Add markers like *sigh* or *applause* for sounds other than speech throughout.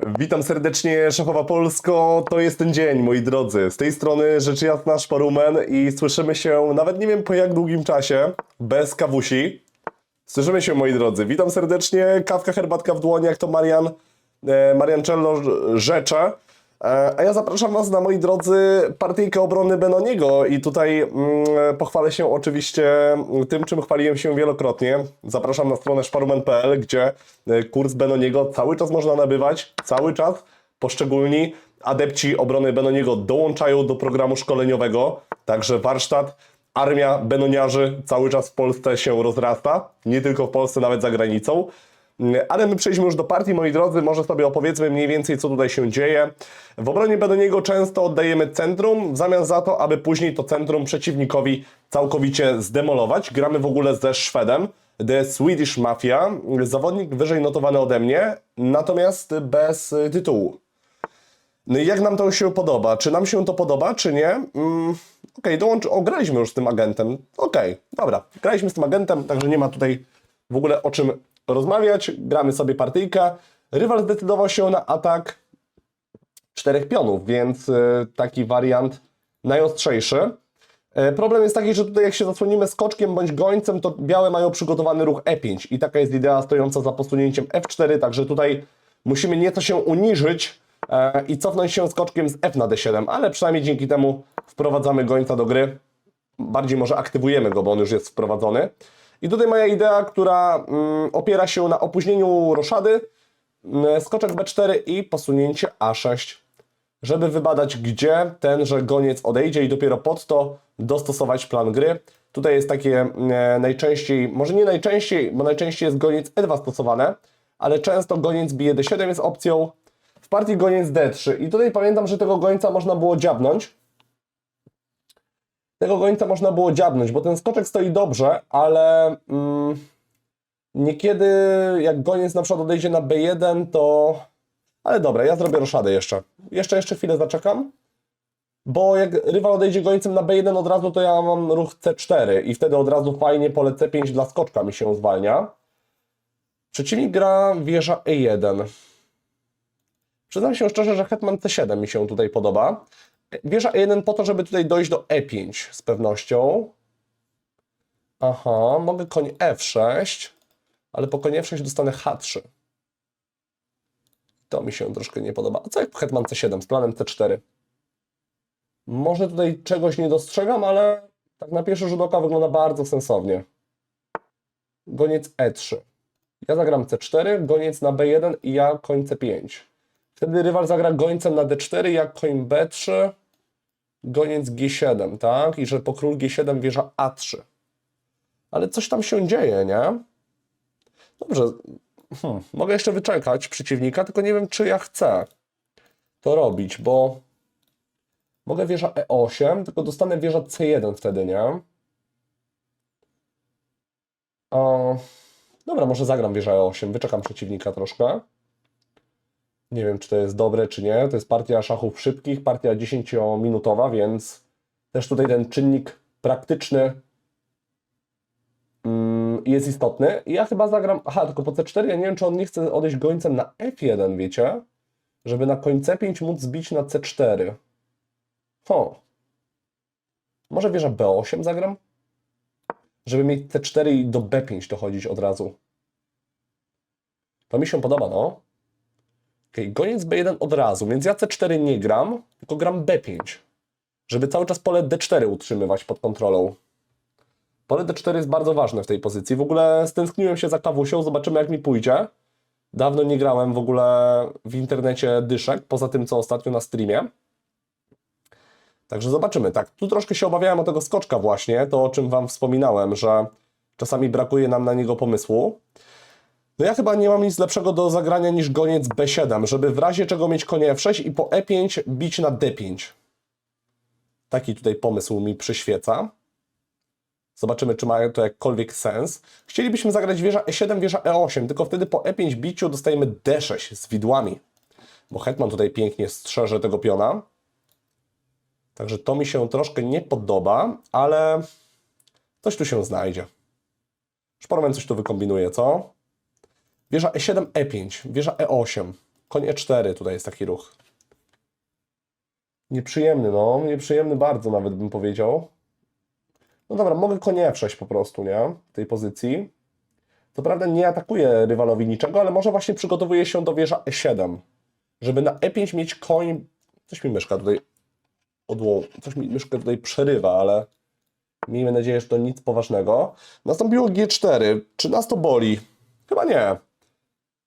Witam serdecznie, Szachowa Polsko. To jest ten dzień, moi drodzy. Z tej strony rzecz jasna Szparumen i słyszymy się, nawet nie wiem po jak długim czasie, bez kawusi. Słyszymy się, moi drodzy. Witam serdecznie. Kawka, herbatka w dłoni, jak to Marian, e, Mariancello rzecze. E, a ja zapraszam Was na, moi drodzy, partyjkę obrony Benoniego i tutaj mm, pochwalę się oczywiście tym, czym chwaliłem się wielokrotnie. Zapraszam na stronę szparumen.pl, gdzie e, kurs Benoniego cały czas można nabywać, cały czas poszczególni adepci obrony Benoniego dołączają do programu szkoleniowego, także warsztat Armia Benoniarzy cały czas w Polsce się rozrasta, nie tylko w Polsce, nawet za granicą. Ale my przejdźmy już do partii, moi drodzy, może sobie opowiedzmy mniej więcej, co tutaj się dzieje. W obronie Benoniego często oddajemy centrum, w zamian za to, aby później to centrum przeciwnikowi całkowicie zdemolować. Gramy w ogóle ze Szwedem, The Swedish Mafia, zawodnik wyżej notowany ode mnie, natomiast bez tytułu. No i jak nam to się podoba? Czy nam się to podoba, czy nie? Mm, Okej, dołącz... O, graliśmy już z tym agentem. Okej, dobra. Graliśmy z tym agentem, także nie ma tutaj w ogóle o czym rozmawiać. Gramy sobie partyjkę. Rywal zdecydował się na atak czterech pionów, więc y, taki wariant najostrzejszy. E, Problem jest taki, że tutaj jak się zasłonimy skoczkiem bądź gońcem, to białe mają przygotowany ruch E5 i taka jest idea stojąca za posunięciem F4, także tutaj musimy nieco się uniżyć e, i cofnąć się skoczkiem z F na D7, ale przynajmniej dzięki temu wprowadzamy gońca do gry. Bardziej może aktywujemy go, bo on już jest wprowadzony. I tutaj moja idea, która mm, opiera się na opóźnieniu roszady, mm, skoczek B4 i posunięcie A6 żeby wybadać, gdzie tenże goniec odejdzie i dopiero pod to dostosować plan gry. Tutaj jest takie e, najczęściej, może nie najczęściej, bo najczęściej jest goniec E2 stosowane, ale często goniec bije D7 jest opcją. W partii goniec D3 i tutaj pamiętam, że tego gońca można było dziabnąć. Tego gońca można było dziabnąć, bo ten skoczek stoi dobrze, ale mm, niekiedy jak goniec na przykład odejdzie na B1, to ale dobra, ja zrobię roszadę jeszcze. Jeszcze, jeszcze chwilę zaczekam. Bo jak rywal odejdzie gońcem na B1 od razu, to ja mam ruch C4 i wtedy od razu fajnie pole C5 dla skoczka mi się zwalnia. Przeciwnik gra wieża E1. Przyznam się szczerze, że hetman C7 mi się tutaj podoba. Wieża E1 po to, żeby tutaj dojść do E5 z pewnością. Aha, mogę koń F6, ale po konie F6 dostanę H3. To mi się troszkę nie podoba. A co jak hetman C7 z planem C4? Może tutaj czegoś nie dostrzegam, ale tak na pierwszy rzut oka wygląda bardzo sensownie. Goniec E3. Ja zagram C4, goniec na B1 i ja koń C5. Wtedy rywal zagra gońcem na D4, ja koń B3, goniec G7, tak? I że po król G7 wieża A3. Ale coś tam się dzieje, nie? Dobrze, Hmm, mogę jeszcze wyczekać przeciwnika, tylko nie wiem, czy ja chcę to robić, bo mogę wieża E8, tylko dostanę wieża C1 wtedy, nie? O, dobra, może zagram wieża E8, wyczekam przeciwnika troszkę. Nie wiem, czy to jest dobre, czy nie. To jest partia szachów szybkich, partia 10-minutowa, więc też tutaj ten czynnik praktyczny mm, jest istotny. Ja chyba zagram. Aha, tylko po C4. Ja nie wiem, czy on nie chce odejść gońcem na F1, wiecie? Żeby na koń C5 móc zbić na C4. Ho. Może wieża B8 zagram? Żeby mieć C4 i do B5 dochodzić od razu. To mi się podoba, no. Ok, goniec B1 od razu, więc ja C4 nie gram, tylko gram B5. Żeby cały czas pole D4 utrzymywać pod kontrolą. Pole D4 jest bardzo ważne w tej pozycji. W ogóle stęskniłem się za kawusią, zobaczymy jak mi pójdzie. Dawno nie grałem w ogóle w internecie dyszek, poza tym co ostatnio na streamie. Także zobaczymy. Tak, tu troszkę się obawiałem o tego skoczka właśnie, to o czym Wam wspominałem, że czasami brakuje nam na niego pomysłu. No ja chyba nie mam nic lepszego do zagrania niż goniec B7, żeby w razie czego mieć konie F6 i po E5 bić na D5. Taki tutaj pomysł mi przyświeca. Zobaczymy, czy ma to jakkolwiek sens. Chcielibyśmy zagrać wieża E7, wieża E8, tylko wtedy po E5 biciu dostajemy D6 z widłami. Bo hetman tutaj pięknie strzeże tego piona. Także to mi się troszkę nie podoba, ale coś tu się znajdzie. Szporman coś tu wykombinuje, co? Wieża E7, E5, wieża E8. Koń E4 tutaj jest taki ruch. Nieprzyjemny, no. Nieprzyjemny bardzo nawet bym powiedział. No dobra, mogę koń F6 po prostu, nie? W tej pozycji. Co prawda nie atakuje rywalowi niczego, ale może właśnie przygotowuje się do wieża E7. Żeby na E5 mieć koń... Coś mi myszka tutaj odłą... Coś mi myszkę tutaj przerywa, ale miejmy nadzieję, że to nic poważnego. Nastąpiło G4. Czy nas to boli? Chyba nie.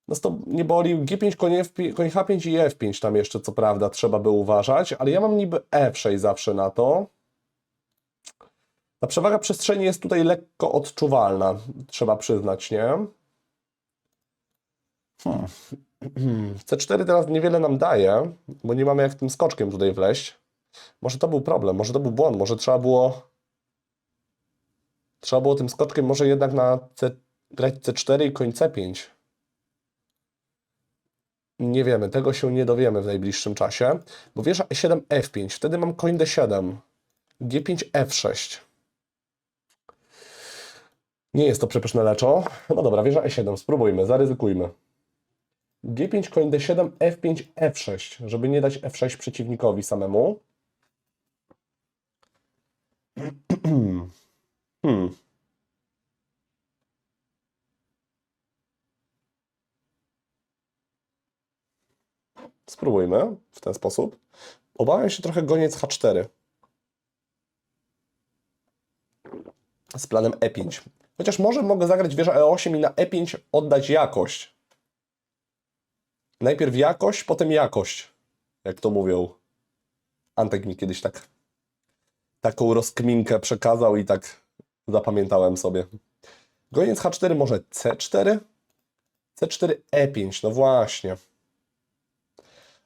Nas to nie boli. G5, koń, F5, koń H5 i F5 tam jeszcze co prawda trzeba by uważać, ale ja mam niby F6 zawsze na to. Ta przewaga przestrzeni jest tutaj lekko odczuwalna, trzeba przyznać, nie? Hmm. *clears throat* C4 teraz niewiele nam daje, bo nie mamy jak tym skoczkiem tutaj wleźć. Może to był problem, może to był błąd, może trzeba było trzeba było tym skoczkiem może jednak na C, grać C4 i koń C5. Nie wiemy, tego się nie dowiemy w najbliższym czasie, bo wieża E7 F5, wtedy mam koń D7, G5 F6. Nie jest to przepyszne leczo. No dobra, wieża E7, spróbujmy, zaryzykujmy. G5, koń D7, F5, F6, żeby nie dać F6 przeciwnikowi samemu. *clears throat* Hmm. Spróbujmy w ten sposób. Obawiam się trochę goniec H4 z planem E5. Chociaż może mogę zagrać wieża E8 i na E5 oddać jakość. Najpierw jakość, potem jakość. Jak to mówią. Antek mi kiedyś tak taką rozkminkę przekazał i tak zapamiętałem sobie. Goniec H4 może C4? C4 E5, no właśnie.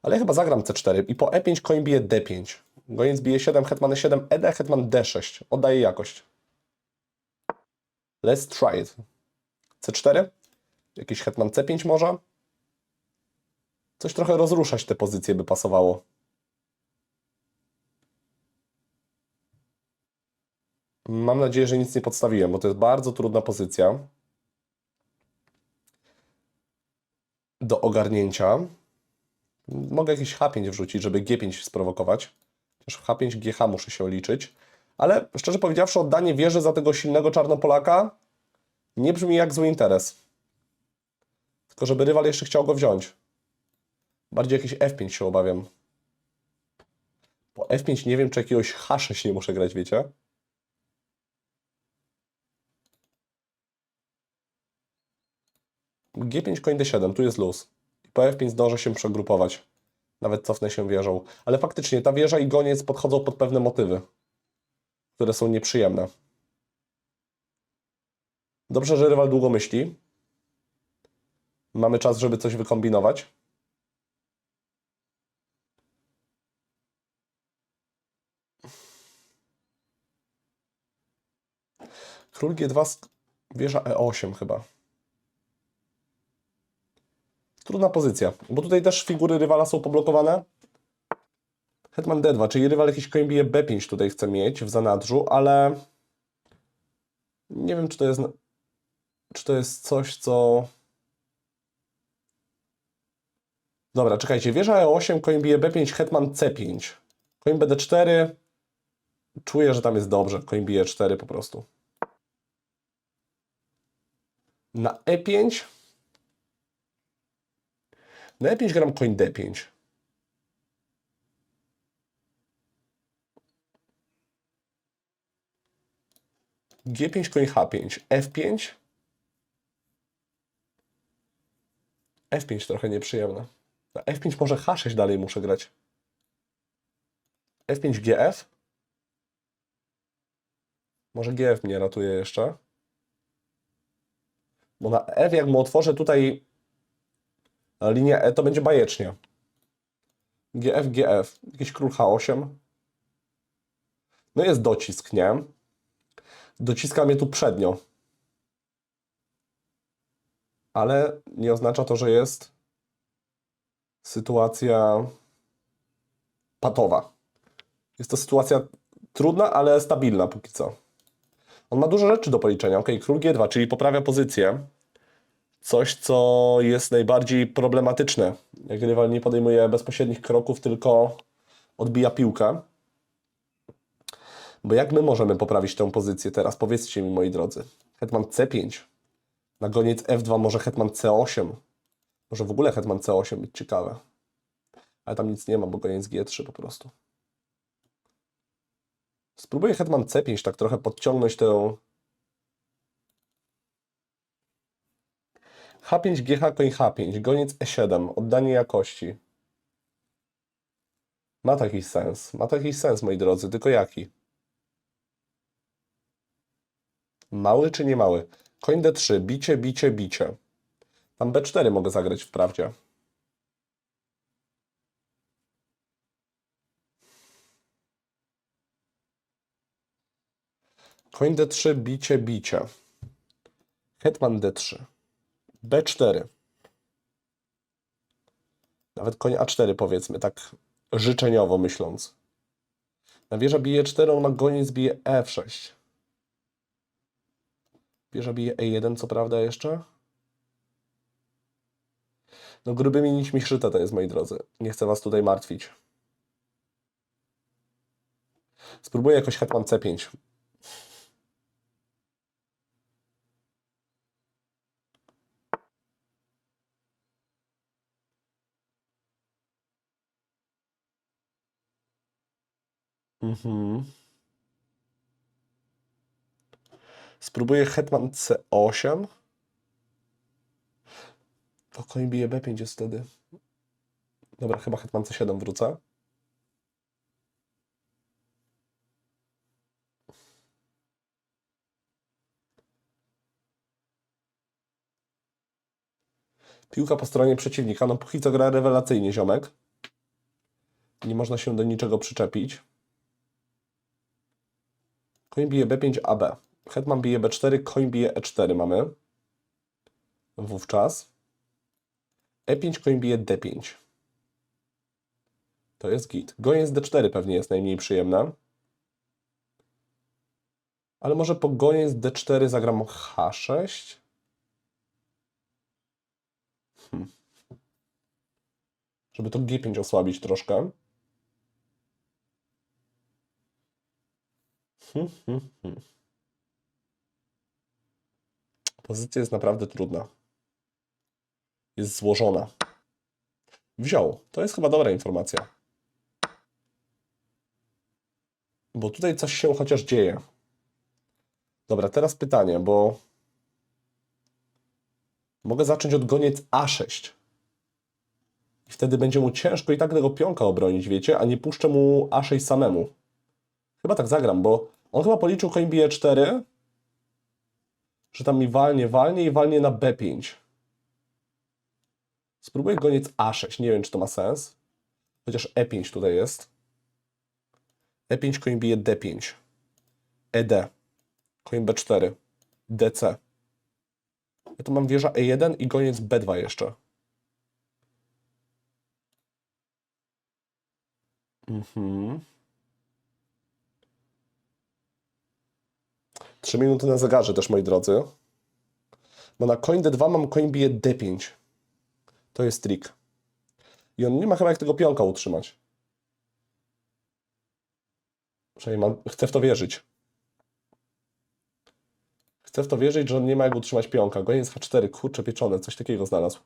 Ale ja chyba zagram C4 i po E5 koń bije D5. Goniec bije 7, hetman E7, ED, hetman D6. Oddaje jakość. Let's try it. C4? Jakiś hetman C5 może? Coś trochę rozruszać te pozycje by pasowało. Mam nadzieję, że nic nie podstawiłem, bo to jest bardzo trudna pozycja do ogarnięcia. Mogę jakiś H5 wrzucić, żeby G5 sprowokować. Też w H5 GH muszę się liczyć. Ale szczerze powiedziawszy, oddanie wieży za tego silnego czarnopolaka nie brzmi jak zły interes. Tylko żeby rywal jeszcze chciał go wziąć. Bardziej jakiś F5 się obawiam. Po F5 nie wiem, czy jakiegoś H6 nie muszę grać, wiecie? G5, koń D7, tu jest luz. Po F5 zdążę się przegrupować. Nawet cofnę się wieżą. Ale faktycznie ta wieża i goniec podchodzą pod pewne motywy, które są nieprzyjemne. Dobrze, że rywal długo myśli. Mamy czas, żeby coś wykombinować. Król G2, sk- wieża E8 chyba. Trudna pozycja, bo tutaj też figury rywala są poblokowane. Hetman D2, czyli rywal jakiś koń bije B5 tutaj chce mieć w zanadrzu, ale nie wiem, czy to jest, czy to jest coś, co... Dobra, czekajcie, wieża E8, koń bije B5, hetman C5. Koń BD4, czuję, że tam jest dobrze, koń bije 4 po prostu. Na E5 na E5 gram koń D5. G5, koń H5. F5. F5 trochę nieprzyjemne. Na F5 może H6 dalej muszę grać. F5, GF. Może GF mnie ratuje jeszcze. Bo na F jak mu otworzę tutaj linię E, to będzie bajecznie. GF, GF. Jakiś król H8. No jest docisk, nie? Dociska mnie tu przednio. Ale nie oznacza to, że jest sytuacja patowa. Jest to sytuacja trudna, ale stabilna póki co. On ma dużo rzeczy do policzenia. Ok, król G2, czyli poprawia pozycję. Coś, co jest najbardziej problematyczne. Jak rywal nie podejmuje bezpośrednich kroków, tylko odbija piłkę. Bo jak my możemy poprawić tę pozycję teraz? Powiedzcie mi, moi drodzy. Hetman C5. Na goniec F2 może hetman C8. Może w ogóle hetman C8 być ciekawe. Ale tam nic nie ma, bo goniec G3 po prostu. Spróbuję hetman C5 tak trochę podciągnąć tę H5, GH, koń H5, goniec E7, oddanie jakości. Ma to jakiś sens. Ma to jakiś sens, moi drodzy, tylko jaki? Mały czy nie mały? Koń D3, bicie, bicie, bicie. Tam B4 mogę zagrać wprawdzie. Koń D3, bicie, bicie. Hetman D3. B4. Nawet koń A4 powiedzmy, tak życzeniowo myśląc. Na wieża bije 4, on na goniec bije F6. Wieża bije E1, co prawda jeszcze? No grubymi nićmi szyte to jest, moi drodzy. Nie chcę was tutaj martwić. Spróbuję jakoś hetman C5. Mhm. Spróbuję hetman C8. To koń bije B5 jest wtedy. Dobra, chyba hetman C7 wrócę. Piłka po stronie przeciwnika. No póki co gra rewelacyjnie, ziomek. Nie można się do niczego przyczepić. Koń bije B5, AB. Hetman bije B4, koń bije E4 mamy. Wówczas. E5, koń bije D5. To jest git. Goniec D4 pewnie jest najmniej przyjemne. Ale może po goniec D4 zagram H6? Hmm. Żeby to G5 osłabić troszkę. Hmm, *laughs* hmm. Pozycja jest naprawdę trudna. Jest złożona. Wziął. To jest chyba dobra informacja. Bo tutaj coś się chociaż dzieje. Dobra, teraz pytanie, bo mogę zacząć od goniec A6. I wtedy będzie mu ciężko i tak tego pionka obronić, wiecie, a nie puszczę mu A6 samemu. Chyba tak zagram, bo on chyba policzył koń bije 4, że tam mi walnie, walnie i walnie na B5. Spróbuję goniec A6, nie wiem czy to ma sens. Chociaż E5 tutaj jest. E5 koń bije D5. ED. Koń B4. DC. Ja tu mam wieża E1 i goniec B2 jeszcze. Mhm. 3 minuty na zegarze też, moi drodzy. Bo na koń D2 mam koń bije D5. To jest trik. I on nie ma chyba jak tego pionka utrzymać. Przynajmniej mam, chcę w to wierzyć. Chcę w to wierzyć, że on nie ma jak utrzymać pionka. Goniec H4, kurcze pieczone, coś takiego znalazł.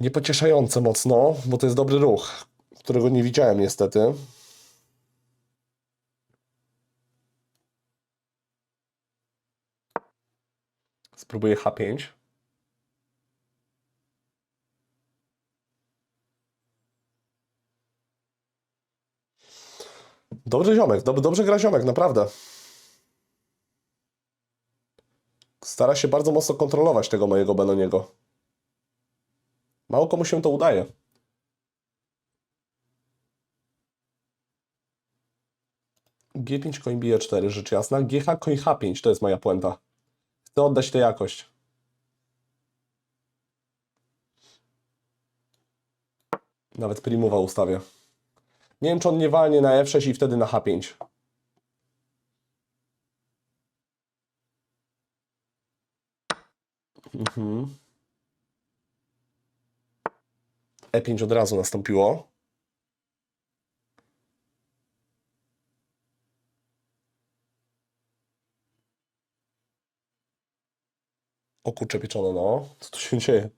Niepocieszające mocno, bo to jest dobry ruch, którego nie widziałem niestety. Spróbuję H5. Dobry ziomek, dob dobrze gra ziomek, naprawdę. Stara się bardzo mocno kontrolować tego mojego Benoniego. Mało komu się to udaje. G5 koń bije 4, rzecz jasna. GH koń H5, to jest moja puenta. Chcę oddać tę jakość. Nawet primowa ustawię. Nie wiem, czy on nie walnie na F6 i wtedy na H5. Mhm. E5 od razu nastąpiło. O kurcze pieczone, no. Co tu się dzieje?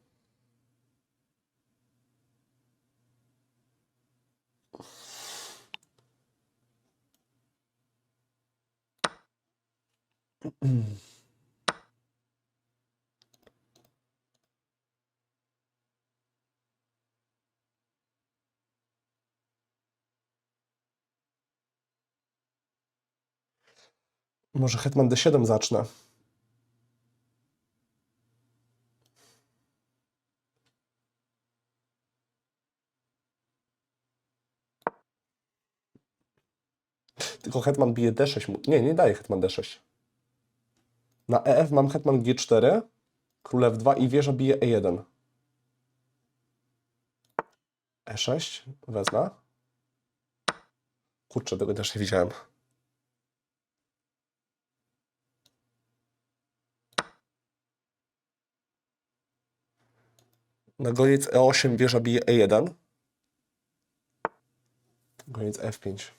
Może hetman d7 zacznę. Tylko hetman bije d6. mu- Nie, nie daje hetman d6. Na EF mam hetman g4, król f2 i wieża bije E e1. e6 wezmę. Kurczę, tego też nie widziałem. Na goniec e8 wieża bije e1. Goniec f5.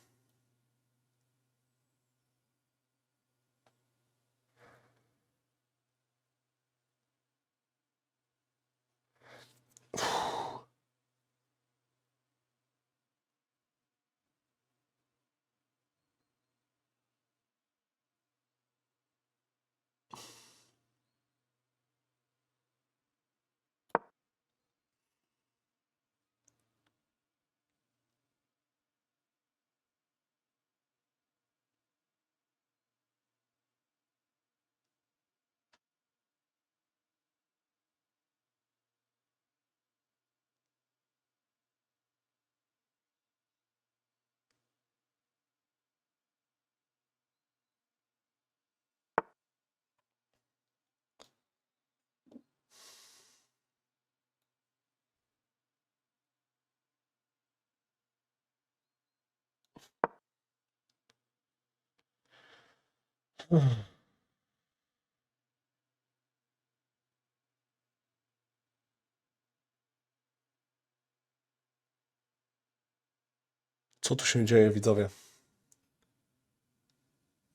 Co tu się dzieje, widzowie?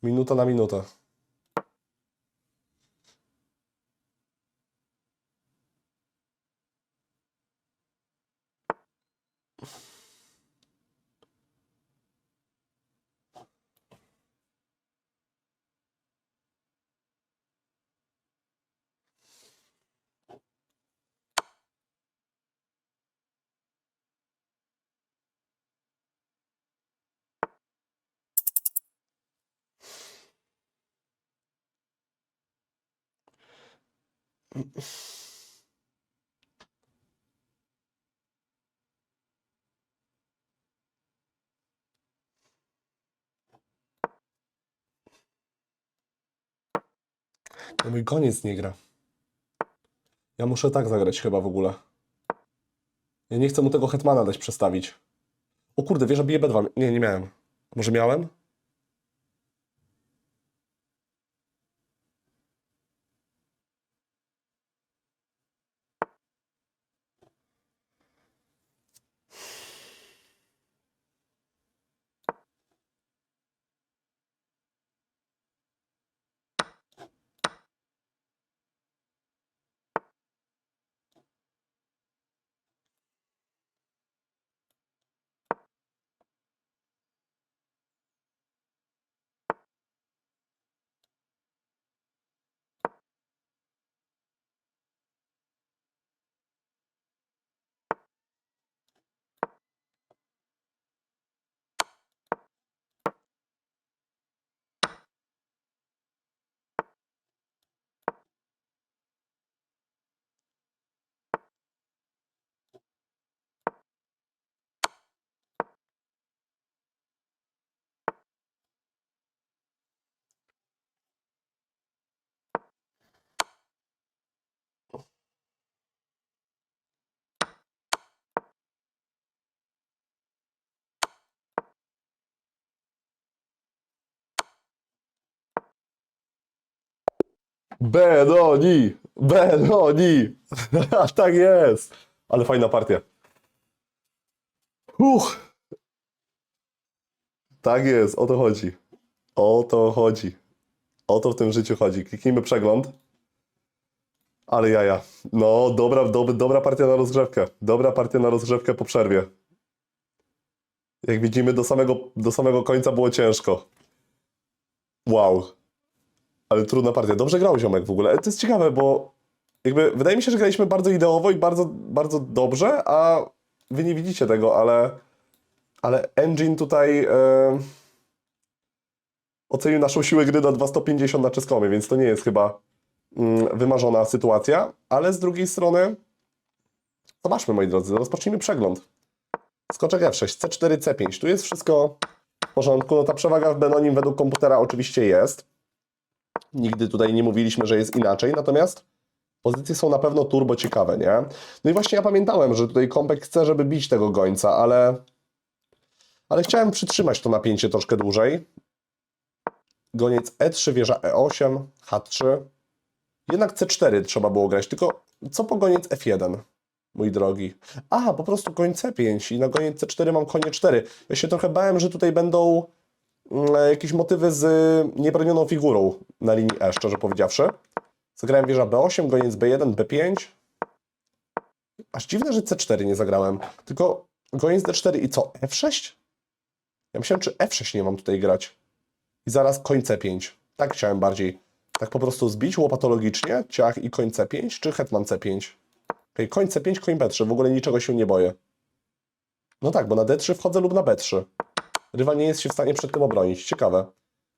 Minuta na minutę. No mój koniec nie gra. Ja muszę tak zagrać chyba w ogóle. Ja nie chcę mu tego hetmana dać przestawić. O kurde, wieża bije B2. Nie, nie miałem. Może miałem? Benoni! Benoni! *laughs* tak jest! Ale fajna partia. Uch. Tak jest, o to chodzi. O to chodzi. O to w tym życiu chodzi. Kliknijmy przegląd. Ale jaja. No, dobra, dobra, dobra partia na rozgrzewkę. Dobra partia na rozgrzewkę po przerwie. Jak widzimy, do samego, do samego końca było ciężko. Wow. Ale trudna partia. Dobrze grał ziomek w ogóle. To jest ciekawe, bo jakby wydaje mi się, że graliśmy bardzo ideowo i bardzo, bardzo dobrze, a wy nie widzicie tego, ale, ale Engine tutaj e, ocenił naszą siłę gry na 250 na czeskomie, więc to nie jest chyba mm, wymarzona sytuacja, ale z drugiej strony zobaczmy, moi drodzy, rozpocznijmy przegląd. Skoczek F6, C4, C5. Tu jest wszystko w porządku. No ta przewaga w Benonim według komputera oczywiście jest. Nigdy tutaj nie mówiliśmy, że jest inaczej, natomiast pozycje są na pewno turbo ciekawe, nie? No i właśnie ja pamiętałem, że tutaj Kompek chce, żeby bić tego gońca, ale ale chciałem przytrzymać to napięcie troszkę dłużej. Goniec E3, wieża E8, H3. Jednak C4 trzeba było grać, tylko co po goniec F1? mój drogi. Aha, po prostu koń C5 i na goniec C4 mam konie 4. Ja się trochę bałem, że tutaj będą jakieś motywy z niebronioną figurą na linii E, szczerze powiedziawszy. Zagrałem wieża B8, goniec B1, B5. Aż dziwne, że C4 nie zagrałem. Tylko goniec D4 i co? F6? Ja myślałem, czy F6 nie mam tutaj grać. I zaraz koń C5. Tak chciałem bardziej. Tak po prostu zbić łopatologicznie, ciach i koń C5, czy hetman C5? Okej, koń C5, koń B3, w ogóle niczego się nie boję. No tak, bo na D3 wchodzę lub na B3. Rywal nie jest się w stanie przed tym obronić. Ciekawe.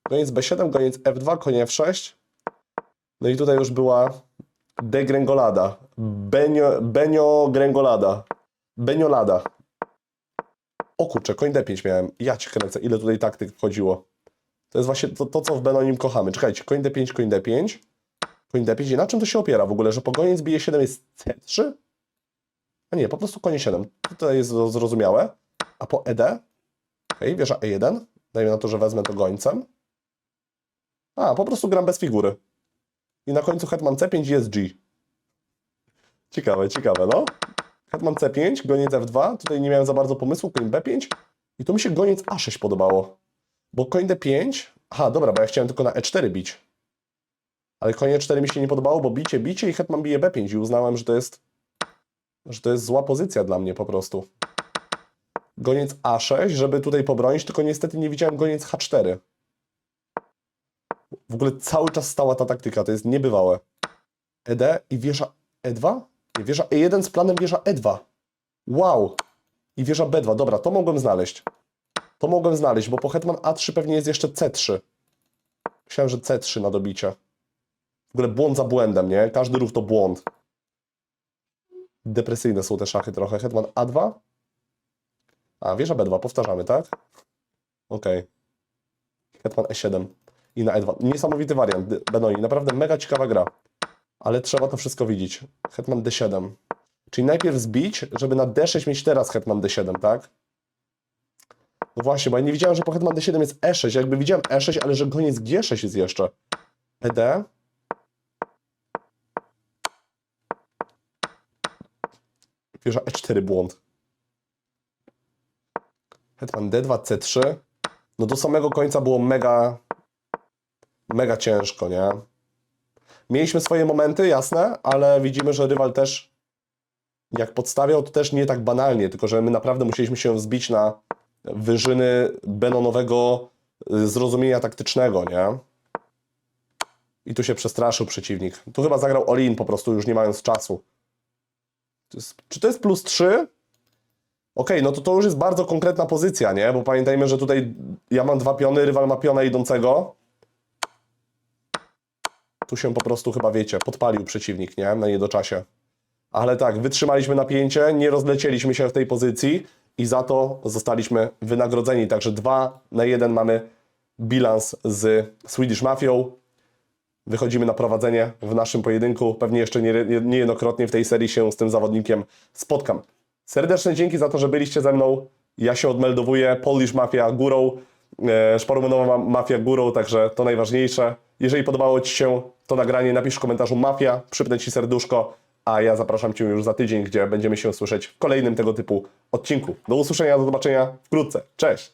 Goniec B7, goniec F2, koń F6. No i tutaj już była degrengolada. Benio, benio grengolada. Beniolada. O kurczę, koń D5 miałem. Ja cię kręcę, ile tutaj taktyk wchodziło. To jest właśnie to, to co w Benonim kochamy. Czekajcie, koń D5, koń D5. Koń D5. I na czym to się opiera w ogóle? Że pogoniec bije 7 jest C3? A nie, po prostu konie 7. To jest zro- zrozumiałe. A po ED? Okej, wieża E1. Dajmy na to, że wezmę to gońcem. A, po prostu gram bez figury. I na końcu hetman C5 jest G. Ciekawe, ciekawe, no. Hetman C5, goniec F2. Tutaj nie miałem za bardzo pomysłu. Koń B5. I tu mi się goniec A6 podobało. Bo koń D5... Aha, dobra, bo ja chciałem tylko na E4 bić. Ale konie 4 mi się nie podobało, bo bicie, bicie i hetman bije B5 i uznałem, że to jest że to jest zła pozycja dla mnie po prostu. Goniec A6, żeby tutaj pobronić, tylko niestety nie widziałem goniec H4. W ogóle cały czas stała ta taktyka, to jest niebywałe. ED i wieża E2? Nie, wieża E1 z planem wieża E2. Wow! I wieża B2, dobra, to mogłem znaleźć. To mogłem znaleźć, bo po hetman A3 pewnie jest jeszcze C3. Myślałem, że C3 na dobicie. W ogóle błąd za błędem, nie? Każdy ruch to błąd. Depresyjne są te szachy trochę. Hetman A2. A, wieża B2, powtarzamy, tak? Okej. Hetman E7 i na E2. Niesamowity wariant, Benoni. Naprawdę mega ciekawa gra. Ale trzeba to wszystko widzieć. Hetman D7. Czyli najpierw zbić, żeby na D6 mieć teraz Hetman D7, tak? No właśnie, bo ja nie widziałem, że po Hetman D7 jest E6. Jakby widziałem E6, ale że goniec G6 jest jeszcze. ED. Wieża E4 błąd. Hetman D2, C3. No do samego końca było mega, mega ciężko, nie? Mieliśmy swoje momenty, jasne, ale widzimy, że rywal też jak podstawiał, to też nie tak banalnie, tylko że my naprawdę musieliśmy się wzbić na wyżyny Benonowego y, zrozumienia taktycznego, nie? I tu się przestraszył przeciwnik. Tu chyba zagrał all-in po prostu, już nie mając czasu. To jest, czy to jest plus 3? Okej, no to to już jest bardzo konkretna pozycja, nie? Bo pamiętajmy, że tutaj ja mam dwa piony, rywal ma piona idącego. Tu się po prostu chyba, wiecie, podpalił przeciwnik, nie? Na niedoczasie. Ale tak, wytrzymaliśmy napięcie, nie rozlecieliśmy się w tej pozycji i za to zostaliśmy wynagrodzeni. Także 2 na 1 mamy bilans z Swedish Mafią. Wychodzimy na prowadzenie w naszym pojedynku. Pewnie jeszcze nie, nie, niejednokrotnie w tej serii się z tym zawodnikiem spotkam. Serdeczne dzięki za to, że byliście ze mną. Ja się odmeldowuję. Polish Mafia górą, e, Szparumenowa Mafia górą, także to najważniejsze. Jeżeli podobało Ci się to nagranie, napisz w komentarzu mafia, przypnę Ci serduszko, a ja zapraszam Cię już za tydzień, gdzie będziemy się słyszeć w kolejnym tego typu odcinku. Do usłyszenia, do zobaczenia wkrótce. Cześć!